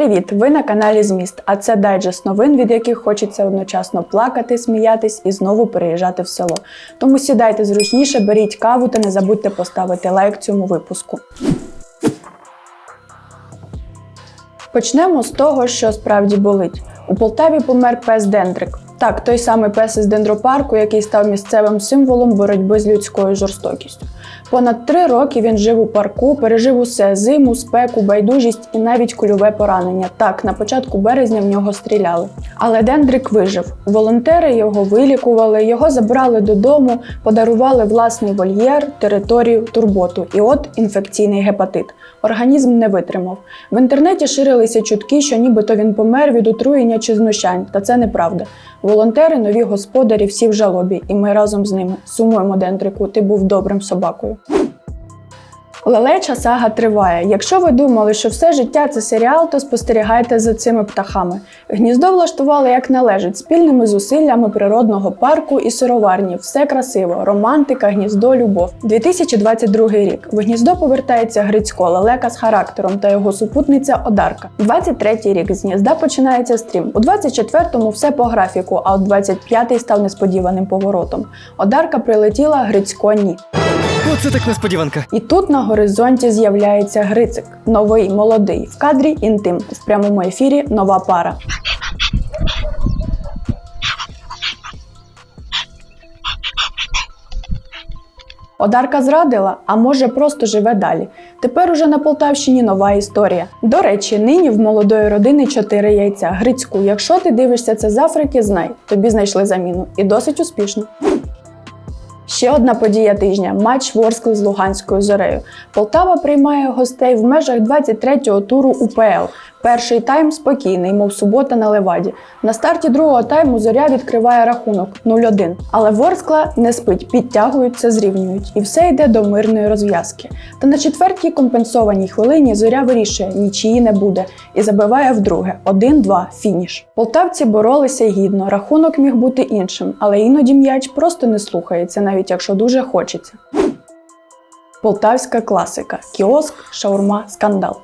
Привіт! Ви на каналі Зміст, а це дайджест новин, від яких хочеться одночасно плакати, сміятись і знову переїжджати в село. Тому сідайте зручніше, беріть каву та не забудьте поставити лайк цьому випуску. Почнемо з того, що справді болить. У Полтаві помер пес Дендрик. Так, той самий пес із дендропарку, який став місцевим символом боротьби з людською жорстокістю. Понад три роки він жив у парку, пережив усе зиму, спеку, байдужість і навіть кульове поранення. Так, на початку березня в нього стріляли. Але Дендрик вижив. Волонтери його вилікували, його забрали додому, подарували власний вольєр, територію, турботу. І от інфекційний гепатит. Організм не витримав. В інтернеті ширилися чутки, що нібито він помер від отруєння чи знущань, та це неправда. Волонтери, нові господарі, всі в жалобі, і ми разом з ними сумуємо Дендрику. Ти був добрим собакою. Лелеча сага триває. Якщо ви думали, що все життя це серіал, то спостерігайте за цими птахами. Гніздо влаштували як належить спільними зусиллями природного парку і сироварні. Все красиво, романтика, гніздо, любов. 2022 рік. В гніздо повертається Грицько, лелека з характером та його супутниця Одарка. 23-й рік з гнізда починається стрім. У 24-му все по графіку, а от 25-й став несподіваним поворотом. Одарка прилетіла, Грицько ні. Оце так несподіванка. І тут на горизонті з'являється Грицик, новий, молодий. В кадрі інтим. В прямому ефірі нова пара. Одарка зрадила, а може просто живе далі. Тепер уже на Полтавщині нова історія. До речі, нині в молодої родини чотири яйця. Грицьку, якщо ти дивишся це з Африки, знай, тобі знайшли заміну. І досить успішно. Ще одна подія тижня матч Ворскли з Луганською зорею. Полтава приймає гостей в межах 23-го туру УПЛ. Перший тайм спокійний, мов субота на леваді. На старті другого тайму зоря відкриває рахунок 0-1. Але Ворскла не спить, підтягуються, зрівнюють, і все йде до мирної розв'язки. Та на четвертій компенсованій хвилині зоря вирішує, нічиї не буде, і забиває вдруге 1-2 фініш. Полтавці боролися гідно, рахунок міг бути іншим, але іноді м'яч просто не слухається, навіть якщо дуже хочеться. Полтавська класика: кіоск, шаурма, скандал.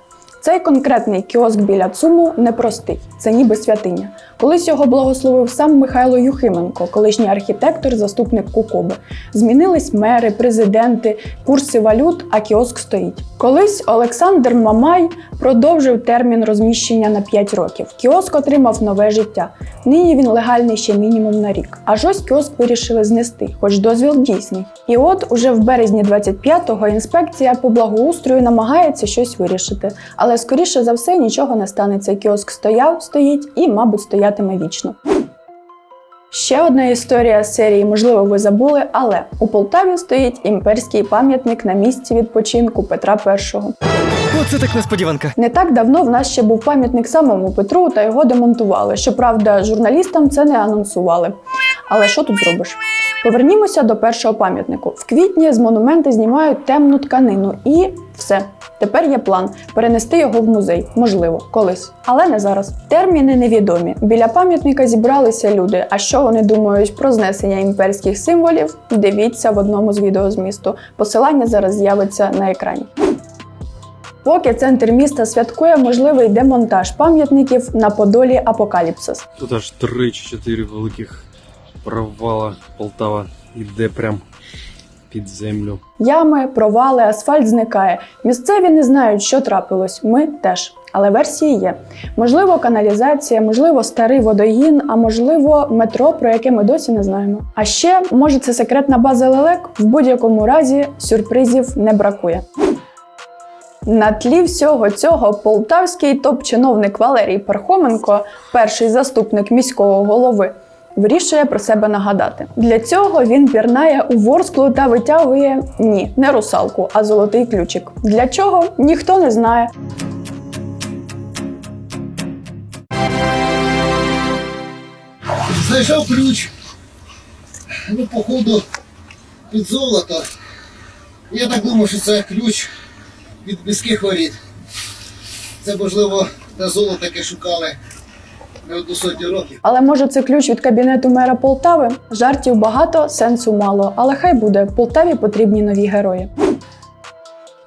Цей конкретний кіоск біля ЦУМу непростий, це ніби святиня. Колись його благословив сам Михайло Юхименко, колишній архітектор, заступник Кукоби. Змінились мери, президенти, курси валют, а кіоск стоїть. Колись Олександр Мамай продовжив термін розміщення на 5 років. Кіоск отримав нове життя. Нині він легальний ще мінімум на рік. Аж ось кіоск вирішили знести, хоч дозвіл дійсний. І от уже в березні 25-го інспекція по благоустрою намагається щось вирішити. Але скоріше за все нічого не станеться. Кіоск стояв, стоїть і, мабуть, стоятиме вічно. Ще одна історія з серії, можливо, ви забули, але у Полтаві стоїть імперський пам'ятник на місці відпочинку Петра І. Оце так несподіванка. Не так давно в нас ще був пам'ятник самому Петру, та його демонтували. Щоправда, журналістам це не анонсували. Але що тут зробиш? Повернімося до першого пам'ятнику. В квітні з монумента знімають темну тканину і все. Тепер є план перенести його в музей, можливо, колись, але не зараз. Терміни невідомі. Біля пам'ятника зібралися люди. А що вони думають про знесення імперських символів? Дивіться в одному з відео з місту. Посилання зараз з'явиться на екрані. Поки центр міста святкує можливий демонтаж пам'ятників на Подолі Апокаліпсис. Тут аж три чи чотири великих провала Полтава йде прям під землю. Ями, провали, асфальт зникає. Місцеві не знають, що трапилось. Ми теж. Але версії є. Можливо, каналізація, можливо, старий водогін, а можливо, метро, про яке ми досі не знаємо. А ще, може, це секретна база лелек. В будь-якому разі сюрпризів не бракує. На тлі всього цього полтавський топ-чиновник Валерій Пархоменко, перший заступник міського голови, вирішує про себе нагадати. Для цього він пірнає у ворсклу та витягує ні, не русалку, а золотий ключик. Для чого ніхто не знає. Знайшов ключ. Ну, походу, під золото. Я так думаю, що це ключ від міських воріт. Це, можливо, те золото, яке шукали не одну років. Але може це ключ від кабінету мера Полтави? Жартів багато, сенсу мало. Але хай буде Полтаві потрібні нові герої.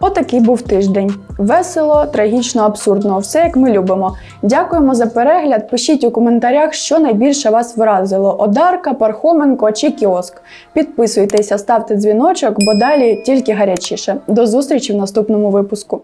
Отакий був тиждень. Весело, трагічно, абсурдно, все як ми любимо. Дякуємо за перегляд. Пишіть у коментарях, що найбільше вас вразило: Одарка, Пархоменко чи кіоск. Підписуйтеся, ставте дзвіночок, бо далі тільки гарячіше. До зустрічі в наступному випуску.